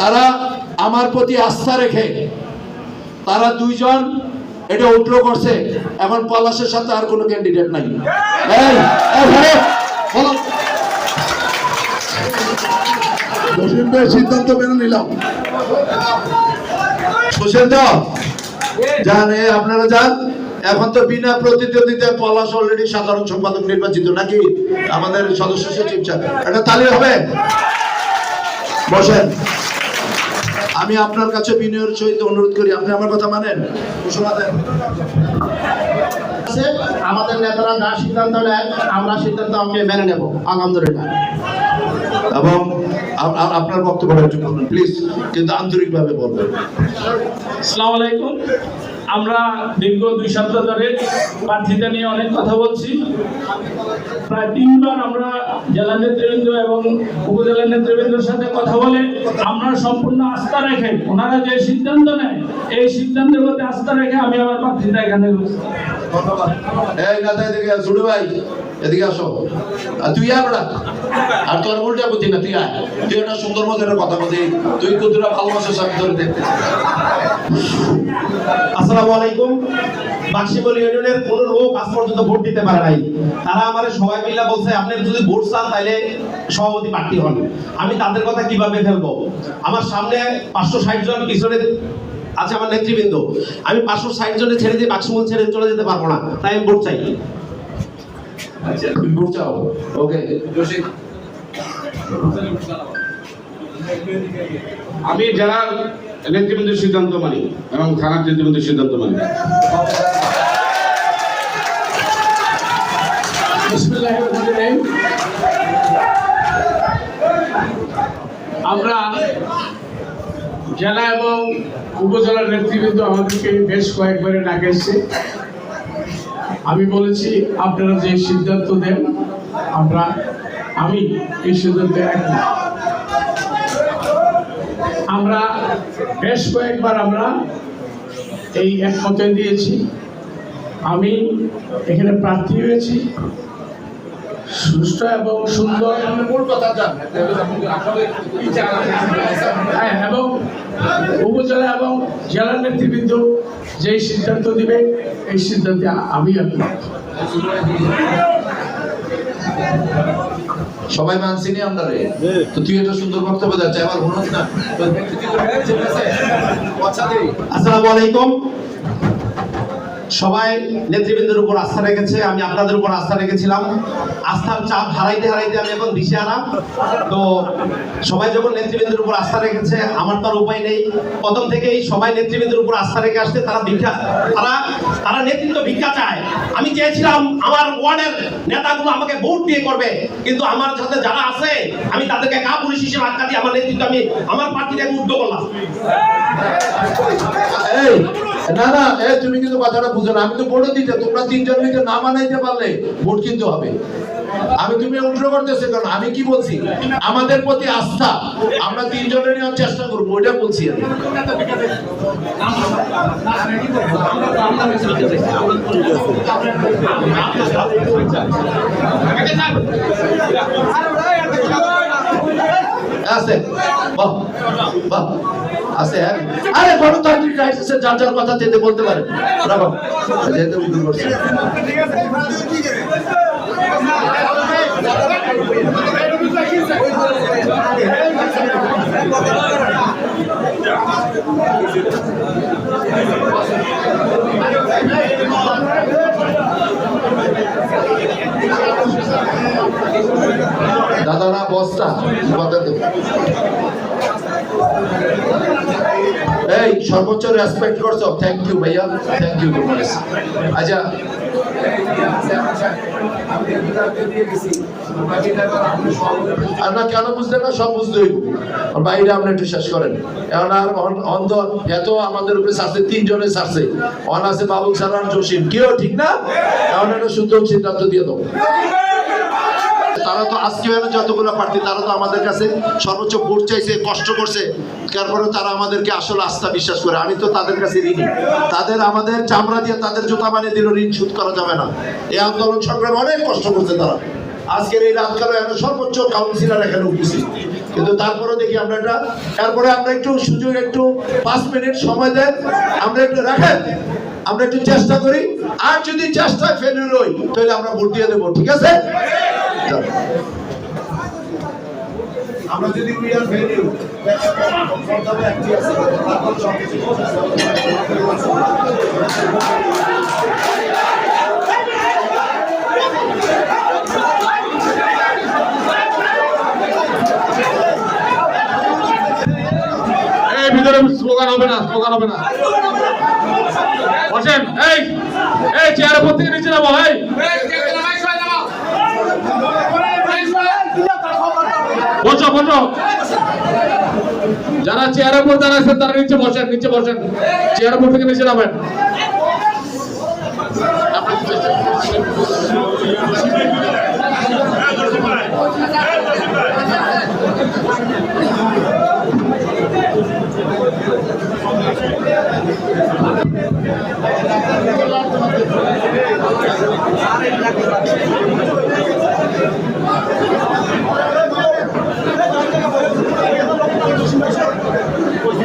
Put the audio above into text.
তারা আমার প্রতি আস্থা রেখে তারা দুইজন এটা উল্টো করছে। এখন পলাশের সাথে আর কোনো ক্যান্ডিডেট নাই। সিদ্ধান্ত মেনে নিলাম। বুঝছেন তো। যান আপনারা যান। এখন তো বিনা প্রতিদ্বন্দ্বিতায় পলাশ অলরেডি সাধারণ সম্পাদক নির্বাচিত নাকি? আমাদের সদস্য সচিব স্যার একটা তালি হবে। বসেন। আমি আপনার কাছে বিনয়ের সহিত অনুরোধ করি, আপনি আমার কথা মানেন? ঘোষণা দেন। আমাদের নেতারা যা সিদ্ধান্ত নেয়, আমরা সিদ্ধান্ত আমাকে মেনে নেব, আলহামদুলিল্লাহ। এবং আপ- আপ- আপনার বক্তব্য একটু বলবেন প্লিজ কিন্তু আন্তরিকভাবে বলবেন। আসসালামু আলাইকুম। আমরা দীর্ঘ দুই সপ্তাহ ধরে প্রার্থীতা নিয়ে অনেক কথা বলছি। প্রায় তিনবার আমরা জেলা নেতৃবৃন্দ এবং উপজেলা নেতৃবৃন্দের সাথে কথা বলে আমরা সম্পূর্ণ আস্থা রেখে, ওনারা যে সিদ্ধান্ত নেয়, এই সিদ্ধান্তের প্রতি আস্থা রেখে আমি আমার প্রার্থীতা এখানে ধন্যবাদ এদিকে আসো। আর তুই আয় বেড়া। আর তোর উল্টা বুদ্ধি না, তুই আয়। তুই একটা সুন্দর মতো কথা বলছি তুই কতটা ভালোবাসিস আমি তোর দেখতে। আসসালামু আলাইকুম। বাক্সিবল ইউনিয়নের কোন লোক আজ পর্যন্ত ভোট দিতে পারে নাই। তারা আমার সবাই মিলে বলছে, আপনি যদি ভোট চান তাহলে সভাপতি প্রার্থী হন। আমি তাদের কথা কীভাবে ফেলব? আমার সামনে পাঁচশো ষাট জন পিছনে আছে আমার নেতৃবৃন্দ। আমি পাঁচশো ষাট জনে ছেড়ে দিয়ে বাক্সমূল ছেড়ে চলে যেতে পারব না। তাই আমি ভোট চাই। ওকে আমি জেলার নেতৃবৃন্দের সিদ্ধান্ত মানি এবং থানার নেতৃবৃন্দের সিদ্ধান্ত মানি। আমরা জেলা এবং উপজেলার নেতৃবৃন্দ আমাদেরকে বেশ কয়েকবারে ডাকেছে আমি বলেছি আপনারা যে সিদ্ধান্ত দেন আমরা আমি এই সিদ্ধান্তে একমত। আমরা বেশ কয়েকবার আমরা এই একমতে দিয়েছি। আমি এখানে প্রার্থী হয়েছি। সুস্থ এবং সুন্দর। উপজেলা এবং জেলা নেতৃবৃন্দ যেই সিদ্ধান্ত দিবে এই সিদ্ধান্তে আমি সবাই মানছিনি আমরা রে তো তুই এটা সুন্দর বক্তব্য যাচ্ছে আবার হনস না। আসসালামু আলাইকুম। সবাই নেতৃবৃন্দের উপর আস্থা রেখেছে, আমি আপনাদের উপর আস্থা রেখেছিলাম। আস্থার চাপ হারাইতে হারাইতে আমি এখন দিশেহারা তো সবাই যখন নেতৃবৃন্দের উপর আস্থা রেখেছে, আমার তো আর উপায় নেই। প্রথম থেকেই সবাই নেতৃবৃন্দের উপর আস্থা রেখে আসছে, তারা ভিক্ষা, তারা তারা নেতৃত্ব ভিক্ষা চায়। আমি চেয়েছিলাম আমার ওয়ার্ডের নেতাগুলো আমাকে ভোট দিয়ে করবে, কিন্তু আমার সাথে যারা আছে, আমি তাদেরকে কা পুলিশ হিসেবে আটকা দিয়ে আমার নেতৃত্ব আমি, আমার প্রার্থীটাকে উদ্যোগ করলাম। না না, এ, তুমি কিন্তু কথাটা বুঝো না। আমি তো দিতে, তোমরা তিনজন মিলে না মানাইতে পারলে ভোট কিনতে হবে। আমি তুমি উল্টো করতেছে কারণ আমি কি বলছি? আমাদের প্রতি আস্থা, আমরা তিনজনের নেওয়ার চেষ্টা করব, ওইটা বলছি আছে। বাহ বাহ। আছে হ্যাঁ? আরে, গণতান্ত্রিক রাইটস আছে যার যার কথা যেতে বলতে পারে। রাখো। যেতে উদ্যোগ দাদা না বস্তা এই, সর্বোচ্চ রেসপেক্ট করছ? থ্যাংক ইউ ভাইয়া। থ্যাংক ইউ আচ্ছা। আমরা কেন বুঝতে না সব করেন। অন্ধ এত আমাদের উপরে তিনজনে ছাড়ছে অন বাবুক আর জসিম কেউ ঠিক না? এখন একটা সুন্দর সিদ্ধান্ত দিয়ে দেবো তারা তো আজকে যতগুলো প্রার্থী, তারা তো আমাদের কাছে সর্বোচ্চ ভোট চাইছে, কষ্ট করছে। তারপরে তারা আমাদেরকে আসলে আস্থা বিশ্বাস করে। আমি তো তাদের কাছে ঋণী। তাদের আমাদের চামড়া দিয়ে তাদের জুতা বানিয়ে দিল ঋণ শোধ করা যাবে না। এই আন্দোলন সংগ্রামে অনেক কষ্ট করছে তারা। আজকের এই রাত কালো এখানে সর্বোচ্চ কাউন্সিলর এখানে উপস্থিত। কিন্তু তারপরে দেখি আমরা এটা তারপরে আমরা একটু সুযোগ, একটু পাঁচ মিনিট সময় দেন। আমরা একটু রাখেন। আমরা একটু চেষ্টা করি। আর যদি চেষ্টায় ফেলিউর হই, তাহলে আমরা ভোট দিয়ে দেবো। ঠিক আছে। আমরা যদি are failure, প্রথমে একটি আছে, তারপর ভিতরে স্লোগান হবে না স্লোগান হবে না। বসেন এই এই চেয়ারের উপর থেকে নিচে নামো এই। বসো যারা চেয়ারের উপর তারা আছেন তারা নিচে বসেন নিচে বসেন। চেয়ারের উপর থেকে নিচে নামেন।